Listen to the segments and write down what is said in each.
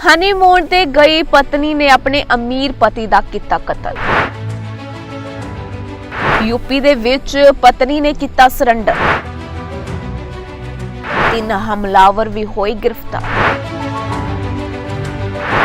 Honeymoon ਤੇ ਗਈ ਪਤਨੀ ਨੇ ਆਪਣੇ ਅਮੀਰ ਪਤੀ ਦਾ ਕੀਤਾ ਕਤਲ। ਯੂਪੀ ਦੇ ਵਿੱਚ ਪਤਨੀ ਨੇ ਕੀਤਾ ਸਰੈਂਡਰ ਤਿੰਨ ਹਮਲਾਵਰ ਵੀ ਹੋਏ ਗ੍ਰਿਫਤਾਰ।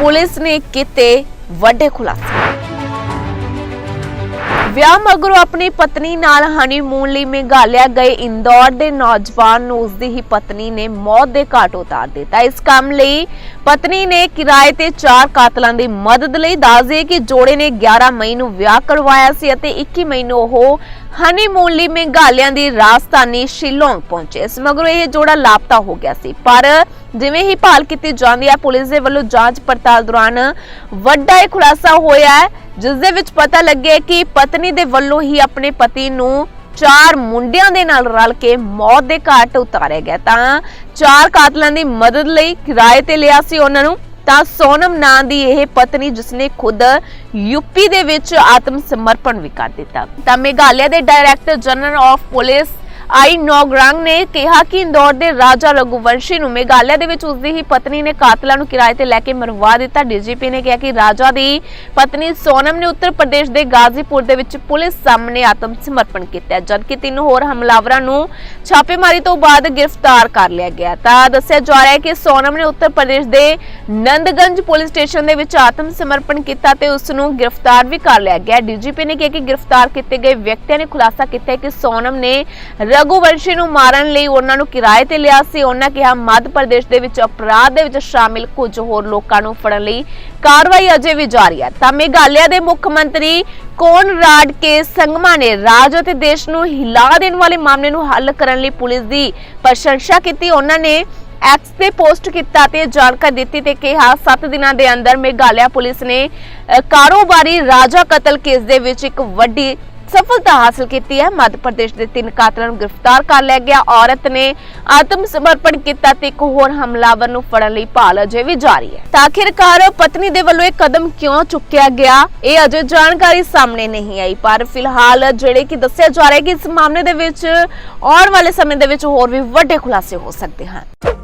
ਪੁਲਿਸ ਨੇ ਕੀਤੇ ਵੱਡੇ ਖੁਲਾਸੇ। ਵਿਆਹ ਮਗਰੋਂ ਆਪਣੀ ਪਤਨੀ ਨਾਲ ਹਨੀਮੂਨ ਲਈ ਮੇਘਾਲਿਆ ਗਏ ਇੰਦੌਰ ਦੇ ਨੌਜਵਾਨ ਨੂੰ ਉਸਦੀ ਹੀ ਪਤਨੀ ਨੇ ਮੌਤ ਦੇ ਘਾਟ ਉਤਾਰ ਦਿੱਤਾ। ਇਸ ਕੰਮ ਲਈ ਪਤਨੀ ਨੇ ਕਿਰਾਏ ਤੇ ਚਾਰ ਕਾਤਲਾਂ ਦੀ ਮਦਦ ਲਈ ਦੱਸਦੇ ਕਿ ਜੋੜੇ ਨੇ 11 ਮਈ ਨੂੰ ਵਿਆਹ ਕਰਵਾਇਆ ਸੀ ਅਤੇ 21 ਮਈ ਨੂੰ ਉਹ ਹਨੀਮੂਨ ਲਈ ਮੇਘਾਲਿਆ ਦੀ ਰਾਜਧਾਨੀ ਸ਼ਿਲੋਂਗ ਪਹੁੰਚੇ। ਇਸ ਮਗਰੋਂ ਇਹ ਜੋੜਾ ਲਾਪਤਾ ਹੋ ਗਿਆ ਸੀ। ਪਰ ਜਿਵੇਂ ਹੀ ਭਾਲ ਕੀਤੀ ਜਾਂਦੀ ਹੈ, ਪੁਲਿਸ ਦੇ ਵੱਲੋਂ ਜਾਂਚ ਪੜਤਾਲ ਦੌਰਾਨ ਵੱਡਾ ਇਹ ਖੁਲਾਸਾ ਹੋਇਆ ਹੈ, ਜਿਸ ਦੇ ਵਿੱਚ ਪਤਾ ਲੱਗਿਆ ਕਿ ਪਤਨੀ ਦੇ ਵੱਲੋਂ ਹੀ ਆਪਣੇ ਪਤੀ ਨੂੰ ਚਾਰ ਮੁੰਡਿਆਂ ਦੇ ਨਾਲ ਰਲ ਕੇ ਮੌਤ ਦੇ ਘਾਟ ਉਤਾਰਿਆ ਗਿਆ। ਤਾਂ ਚਾਰ ਕਾਤਲਾਂ ਦੀ ਮਦਦ ਲਈ ਕਿਰਾਏ ਤੇ ਲਿਆ ਸੀ ਉਹਨਾਂ ਨੂੰ। ਤਾਂ ਸੋਨਮ ਨਾਂ ਦੀ ਇਹ ਪਤਨੀ ਜਿਸਨੇ ਖੁਦ ਯੂਪੀ ਦੇ ਵਿੱਚ ਆਤਮ ਸਮਰਪਣ ਵੀ ਕਰ ਦਿੱਤਾ। ਤਾਂ ਮੇਘਾਲਿਆ ਦੇ director general of police I Nongrang ਨੇ ਕਿਹਾ ਕਿ ਇੰਦੌਰ ਦੇ ਰਾਜਾ ਰਘੁਵੰਸ਼ੀ ਨੂੰ ਮੇਘਾਲਿਆ ਦੇ ਵਿੱਚ ਉਸਦੀ ਹੀ ਪਤਨੀ ਨੇ ਕਾਤਲਾਂ ਨੂੰ ਕਿਰਾਏ ਤੇ ਲੈ ਕੇ ਮਰਵਾ ਦਿੱਤਾ। ਡੀਜੀਪੀ ਨੇ ਕਿਹਾ ਕਿ ਰਾਜਾ ਦੀ ਪਤਨੀ ਸੋਨਮ ਨੇ ਉੱਤਰ ਪ੍ਰਦੇਸ਼ ਦੇ ਗਾਜ਼ੀਪੁਰ ਦੇ ਵਿੱਚ ਪੁਲਿਸ ਸਾਹਮਣੇ ਆਤਮ ਸਮਰਪਣ ਕੀਤਾ। ਜਦਕਿ ਤਿੰਨ ਹੋਰ ਹਮਲਾਵਰਾਂ ਨੂੰ ਛਾਪੇਮਾਰੀ ਤੋਂ ਬਾਅਦ ਗ੍ਰਿਫਤਾਰ ਕਰ ਲਿਆ ਗਿਆ। ਤਾਂ ਦੱਸਿਆ ਜਾ ਰਿਹਾ ਹੈ ਕਿ ਸੋਨਮ ਨੇ ਉੱਤਰ ਪ੍ਰਦੇਸ਼ ਦੇ ਨੰਦਗੰਜ ਪੁਲਿਸ ਸਟੇਸ਼ਨ ਦੇ ਵਿੱਚ ਆਤਮ ਸਮਰਪਣ ਕੀਤਾ ਤੇ ਉਸ ਨੂੰ ਗ੍ਰਿਫਤਾਰ ਵੀ ਕਰ ਲਿਆ ਗਿਆ। ਡੀਜੀਪੀ ਨੇ ਕਿਹਾ ਕਿ ਗ੍ਰਿਫਤਾਰ ਕੀਤੇ ਗਏ ਵਿਅਕਤੀਆਂ ਨੇ ਖੁਲਾਸਾ ਕੀਤਾ ਕਿ ਸੋਨਮ ਨੇ ਰਘੁਵੰਸ਼ੀ ਨੂੰ ਮਾਰਨ ਲਈ ਉਹਨਾਂ ਨੂੰ ਕਿਰਾਏ ਤੇ ਲਿਆ ਸੀ। ਉਹਨਾਂ ਕਿਹਾ, ਮੱਧ ਪ੍ਰਦੇਸ਼ ਦੇ ਵਿੱਚ ਅਪਰਾਧ ਦੇ ਵਿੱਚ ਸ਼ਾਮਿਲ ਕੁਝ ਹੋਰ ਲੋਕਾਂ ਨੂੰ ਫੜਨ ਲਈ ਕਾਰਵਾਈ ਅਜੇ ਵੀ ਜਾਰੀ ਹੈ। ਤਾਂ ਮੇਘਾਲਿਆ ਦੇ ਮੁੱਖ ਮੰਤਰੀ ਕੋਨਰਾਡ ਕੇ ਸੰਗਮਾ ਨੇ ਰਾਜ ਅਤੇ ਦੇਸ਼ ਨੂੰ ਹਿਲਾ ਦੇਣ ਵਾਲੇ ਮਾਮਲੇ ਨੂੰ ਹੱਲ ਕਰਨ ਲਈ ਪੁਲਿਸ ਦੀ ਪ੍ਰਸ਼ੰਸਾ ਕੀਤੀ। ਉਹਨਾਂ ਨੇ ਐਕਸ ਤੇ ਪੋਸਟ ਕੀਤਾ ਤੇ ਜਾਣਕਾਰੀ ਦਿੱਤੀ ਤੇ ਕਿਹਾ 7 ਦਿਨਾਂ ਦੇ ਅੰਦਰ ਮੇਘਾਲਿਆ ਪੁਲਿਸ ਨੇ ਕਾਰੋਬਾਰੀ ਰਾਜਾ ਕਤਲ ਕੇਸ ਦੇ ਵਿੱਚ ਇੱਕ ਵੱਡੀ ਸਫਲਤਾ ਹਾਸਲ ਕੀਤੀ ਹੈ। ਮੱਧ ਪ੍ਰਦੇਸ਼ ਦੇ ਤਿੰਨ ਕਾਤਲਾਂ ਨੂੰ ਗ੍ਰਿਫਤਾਰ ਕਰ ਲਿਆ ਗਿਆ। ਔਰਤ ਨੇ ਆਤਮ ਸਮਰਪਣ ਕੀਤਾ ਤੇ ਇੱਕ ਹੋਰ ਹਮਲਾਵਰ ਨੂੰ ਫੜਨ ਲਈ ਭਾਲ ਅਜੇ ਵੀ ਜਾਰੀ ਹੈ। ਤਾਂ ਆਖਿਰਕਾਰ ਪਤਨੀ ਦੇ ਵੱਲੋਂ ਇਹ ਕਦਮ ਕਿਉਂ ਚੁੱਕਿਆ ਗਿਆ, ਇਹ ਅਜੇ ਜਾਣਕਾਰੀ ਸਾਹਮਣੇ ਨਹੀਂ ਆਈ। ਪਰ ਫਿਲਹਾਲ ਜਿਹੜੇ ਕਿ ਦੱਸਿਆ ਜਾ ਰਿਹਾ ਹੈ ਕਿ ਇਸ ਮਾਮਲੇ ਦੇ ਵਿੱਚ ਆਉਣ ਵਾਲੇ ਸਮੇਂ ਦੇ ਵਿੱਚ ਹੋਰ ਵੀ ਵੱਡੇ ਖੁਲਾਸੇ ਹੋ ਸਕਦੇ ਹਨ।